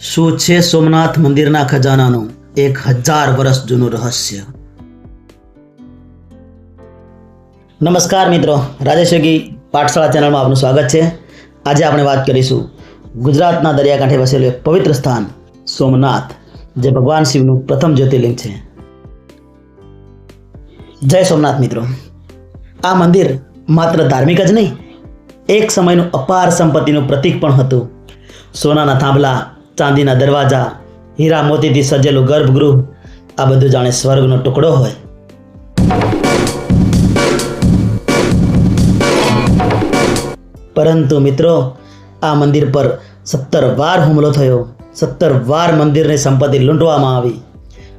શું છે સોમનાથ મંદિરના ખજાનાનું? એક હજાર વર્ષ જૂનું રહસ્ય. નમસ્કાર મિત્રો, રાજેશ યોગી પાઠશાળા ચેનલમાં આપનું સ્વાગત છે. આજે આપણે વાત કરીશું ગુજરાતના દરિયાકાંઠે વસેલું એક પવિત્ર સ્થાન, સોમનાથ, જે ભગવાન શિવનું પ્રથમ જ્યોતિર્લિંગ છે. જય સોમનાથ મિત્રો. આ મંદિર માત્ર ધાર્મિક જ નહીં, એક સમયનું અપાર સંપત્તિનું પ્રતીક પણ હતું. સોનાના થાંભલા ચાંદીના દરવાજા, હીરા મોતીથી સજેલું ગર્ભગૃહ, આ બધું જાણે સ્વર્ગનો ટુકડો હોય. પરંતુ મિત્રો, આ મંદિર પર સત્તર વાર હુમલો થયો. સત્તર વાર મંદિરની સંપત્તિ લૂંટવામાં આવી.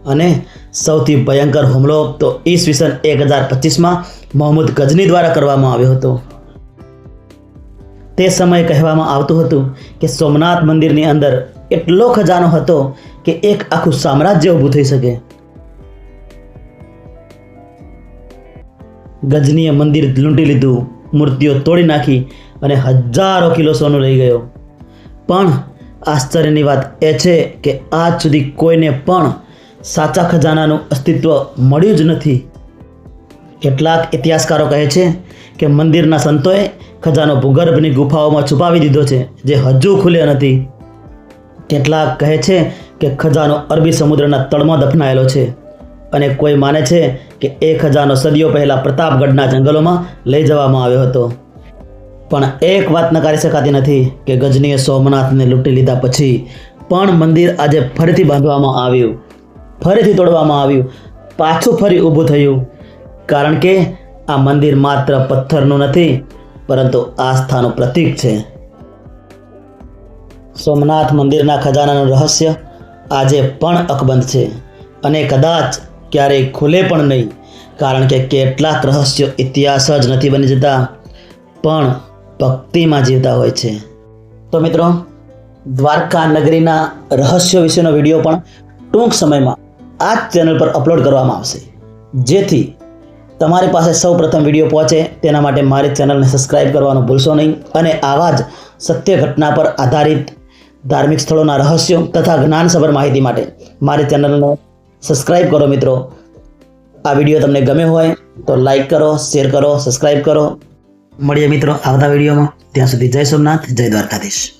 અને સૌથી ભયંકર હુમલો તો ઈસવીસન એક હજાર પચીસમાં મોહમ્મદ ગજની દ્વારા કરવામાં આવ્યો હતો. તે સમયે કહેવામાં આવતું હતું કે સોમનાથ મંદિરની અંદર એટલો ખજાનો હતો કે એક આખું સામ્રાજ્ય ઊભું થઈ શકે. ગજનીએ મંદિર લૂંટી લીધું, મૂર્તિઓ તોડી નાખી અને હજારો કિલો સોનું લઈ ગયો. પણ આશ્ચર્યની વાત એ છે કે આજ સુધી કોઈને પણ સાચા ખજાનાનું અસ્તિત્વ મળ્યું જ નથી. કેટલાક ઇતિહાસકારો કહે છે કે મંદિરના સંતોએ ખજાનો ભૂગર્ભની ગુફાઓમાં છુપાવી દીધો છે, જે હજુ ખુલ્યો નથી. કેટલાક કહે છે કે ખજાનો અરબી સમુદ્રના તળમાં દફનાયેલો છે. અને કોઈ માને છે કે એ ખજાનો સદીઓ પહેલાં પ્રતાપગઢના જંગલોમાં લઈ જવામાં આવ્યો હતો. પણ એક વાત નકારી શકાતી નથી કે ગજનીએ સોમનાથને લૂંટી લીધા પછી પણ મંદિર આજે ફરીથી બાંધવામાં આવ્યું. ફરીથી તોડવામાં આવ્યું. પાછું ફરી ઊભું થયું. કારણ કે આ મંદિર માત્ર પથ્થરનું નથી, પરંતુ આસ્થાનું પ્રતીક છે. સોમનાથ મંદિરના ખજાનાનું રહસ્ય આજે પણ અકબંધ છે અને કદાચ ક્યારેય ખુલે પણ નહીં, કારણ કે કેટલાક રહસ્યો ઇતિહાસ જ નથી બની જતા, પણ ભક્તિમાં જીવતા હોય છે. તો મિત્રો, દ્વારકા નગરીના રહસ્યો વિશેનો વીડિયો પણ ટૂંક સમયમાં આ જ ચેનલ પર અપલોડ કરવામાં આવશે. જેથી તમારી પાસે સૌ પ્રથમ વીડિયો પહોંચે, તેના માટે મારી ચેનલને સબસ્ક્રાઇબ કરવાનું ભૂલશો નહીં અને આવા જ સત્ય ઘટના પર આધારિત ધાર્મિક સ્થળોના રહસ્યો તથા જ્ઞાનસભર માહિતી માટે મારી ચેનલને સબસ્ક્રાઇબ કરો મિત્રો. આ વીડિયો તમને ગમે હોય તો લાઈક કરો શેર કરો સબસ્ક્રાઇબ કરો. મળીએ મિત્રો આવતા વિડીયોમાં. ત્યાં સુધી જય સોમનાથ, જય દ્વારકાધીશ.